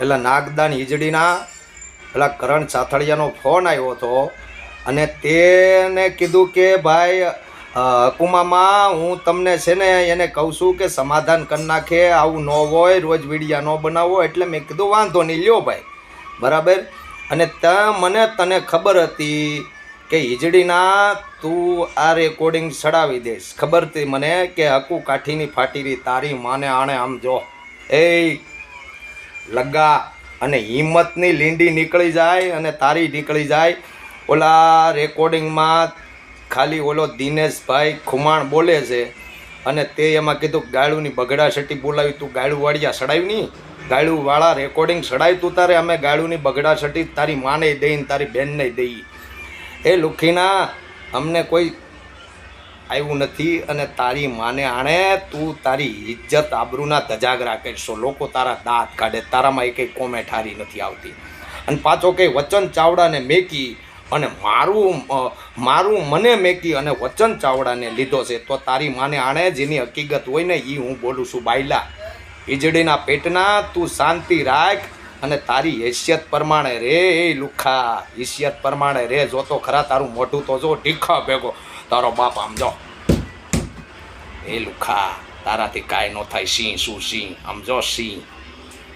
એટલે નાગદાન હિજડીના પેલા કરણ સાથળિયાનો ફોન આવ્યો હતો અને તેને કીધું કે, ભાઈ હકુમામાં હું તમને છે ને એને કહું છું કે સમાધાન કરી નાખે, આવું ન હોય, રોજ વિડીયા ન બનાવો. એટલે મેં કીધું, વાંધો નહીં, લ્યો ભાઈ. બરાબર? અને ત, મને તને ખબર હતી કે હિજડીના તું આ રેકોર્ડિંગ ચડાવી દઈશ. ખબર હતી મને કે હકુ કાઠીની ફાટીરી તારી માને આણે આમ જો. એ લગા અને હિંમતની લીંડી નીકળી જાય અને તારી નીકળી જાય. ઓલા રેકોર્ડિંગમાં ખાલી ઓલો દિનેશભાઈ ખુમાણ બોલે છે અને તે એમાં કીધું ગાળુની બગડા શેટી બોલાવી, તું ગાળું વાળિયા સડાવી નહીં. ગાયડુંવાળા રેકોર્ડિંગ સડાવી તું તારે, અમે ગાળુની બગડા શેટી તારી માને દઈને તારી બહેનને દઈ. એ લુખીના, અમને કોઈ આવ્યું નથી અને તારી માને આણે તું તારી ઇજ્જત આબરૂના ધજાગરા કરશો લોકો તારા દાંત કાઢે, તારામાં એ કંઈ કોમેન્ટ હારી નથી આવતી. અને પાછો કંઈ વચન ચાવડાને મેકી અને મારું મારું મને મેકી અને વચન ચાવડાને લીધો છે, તો તારી માને આણે જેની હકીકત હોય ને એ હું બોલું છું. બાયલા ઈજડીના પેટના તું શાંતિ રાખ અને તારી હેસિયત પ્રમાણે રે લુખા, હેસિયત પ્રમાણે રે. જો તો ખરા તારું મોઢું તો જો ઢીખા ભેગો. તારો બાપ આમ જો. એ લુખા, તારાથી કાંઈ ન થાય, સિંહ શું સિંહ? આમ સિંહ.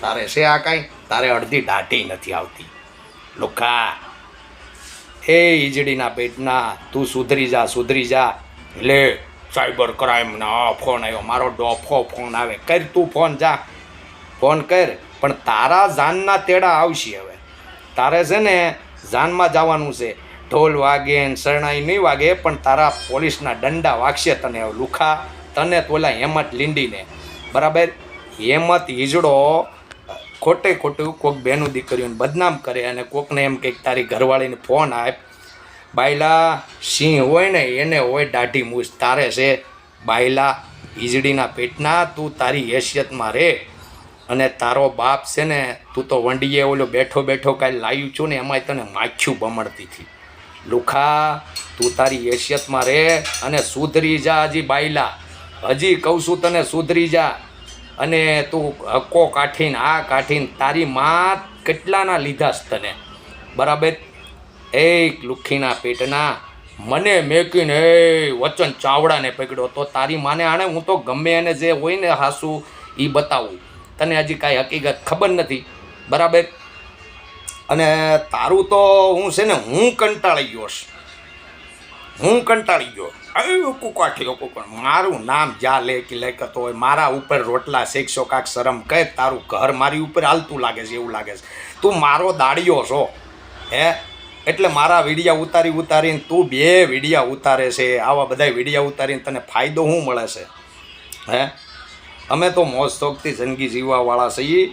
તારે છે આ કાંઈ? તારે અડધી દાઢી નથી આવતી. લુખા, એ ઈજડીના પેટના, તું સુધરી જા સુધરી જા. લે, સાયબર ક્રાઇમના ફોન આવ્યો, મારો ડોફો ફોન આવે. કર તું ફોન, જા. ફોન કર, પણ તારા જાનના તેડા આવશે હવે. તારે છે ને જાનમાં જવાનું છે. ઢોલ વાગે ને શરણાઈ નહીં વાગે, પણ તારા પોલીસના દંડા વાગશે તને લુખા. તને તોલા હેમત લીંડીને. બરાબર? હેમત હિજડો, ખોટે ખોટું કોક બેનું દીકરીઓને બદનામ કરે અને કોકને એમ કંઈક તારી ઘરવાળીને ફોન આપ. બાયલા, સિંહ હોય ને, એને હોય દાઢી મૂછ, તારે છે. બાયલા, હિજડીના પેટના, તું તારી હેસિયતમાં રહે. અને તારો બાપ છે ને, તું તો વંડીએ ઓલો બેઠો બેઠો કાંઈ લાવ્યું છું ને, એમાંય તને માખ્યું બમણતી હતી લુખા, તું તારી હેસિયતમાં રહે અને સુધરી જા હજી બાયલા. હજી કહું છું તને સુધરી જા અને તું હક્કો કાઠીને આ કાઠીને તારી માં કેટલાના લીધાસ તને? બરાબર? એક લુખીના પેટના મને મેકીને એ વચન ચાવડાને પકડ્યો તો તારી માને આણે હું તો ગમે એને જે હોય ને હાસું એ બતાવું. તને હજી કાંઈ હકીકત ખબર નથી? બરાબર? અને તારું તો હું છે ને, હું કંટાળી ગયો. હું કંટાળી ગયો. અરે કુકાઠી કુકણ મારું નામ જ્યાં લે કે લેખત હોય, મારા ઉપર રોટલા શેકશો કાંક શરમ કહે તારું ઘર મારી ઉપર હાલતું લાગે છે, એવું લાગે છે. તું મારો દાડિયો છો, હે? એટલે મારા વિડીયા ઉતારી ઉતારીને તું બે વિડીયા ઉતારે છે, આવા બધા વિડીયા ઉતારીને તને ફાયદો શું મળે છે, હે? અમે તો મોજ શોખથી જિંદગી જીવવાવાળા છીએ.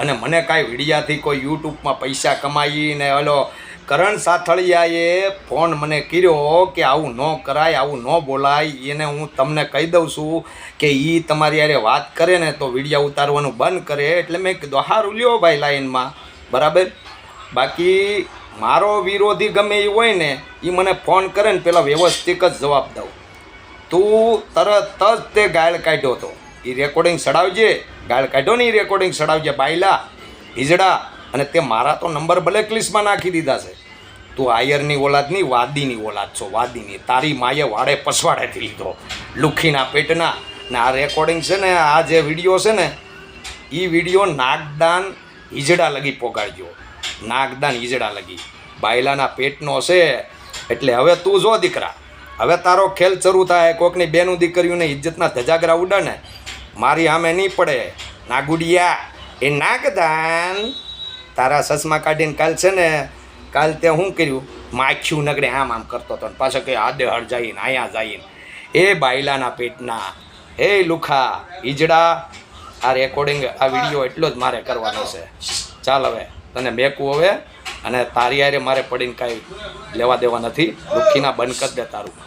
અને મને કાંઈ વિડીયાથી કોઈ યુટ્યુબમાં પૈસા કમાઈને હલો, કરણ સાથળિયાએ ફોન મને કર્યો કે આવું ન કરાય, આવું ન બોલાય, એને હું તમને કહી દઉં છું કે એ તમારી યારે વાત કરે ને તો વિડીયા ઉતારવાનું બંધ કરે, એટલે મેં કીધું સારું લ્યો ભાઈ લાઈનમાં. બરાબર? બાકી મારો વિરોધી ગમે એ હોય ને એ મને ફોન કરે ને પેલા વ્યવસ્થિત જ જવાબ દઉં. તું તરત જ તે ગાયલ કાઢ્યો હતો. એ રેકોર્ડિંગ સડાવજે. ગાળ કાઢો ને એ રેકોર્ડિંગ સડાવજે. બાયલા, હિજડા. અને તે મારા તો નંબર બ્લેક લિસ્ટમાં નાખી દીધા છે. તું આયરની ઓલાદ નહીં, વાદીની ઓલાદ છો, વાદીની. તારી માએ વાડે પસવાડેથી લીધો. લુખીના પેટના. ને આ રેકોર્ડિંગ છે ને, આ જે વીડિયો છે ને, એ વીડિયો નાગદાન હિજડા લગી પોગાડજો. નાગદાન હિજડા લગી. બાયલાના પેટનો છે. એટલે હવે તું જો દીકરા. હવે તારો ખેલ શરૂ થાય. કોકની બેનું દીકરીઓને ઇજ્જતના ધજાગરા ઉડાને મારી આમે નહીં પડે. નાગુડિયા એ નાગદાન. તારા સસમા કાઢીને કાલ છે ને, કાલ તે શું કર્યું? માખ્યું નગડે આમ આમ કરતો હતો પાછો કે આડે હળ જઈને અહીંયા જઈને. એ બાયલાના પેટના. એ લુખા, ઈજડા. આ રેકોર્ડિંગ આ વીડિયો એટલો જ મારે કરવાનો છે. ચાલ હવે, તને મેકવું હવે, અને તારી આરે મારે પડીને કાંઈ લેવા દેવા નથી. લુખીના બંધ કરી દે તારું.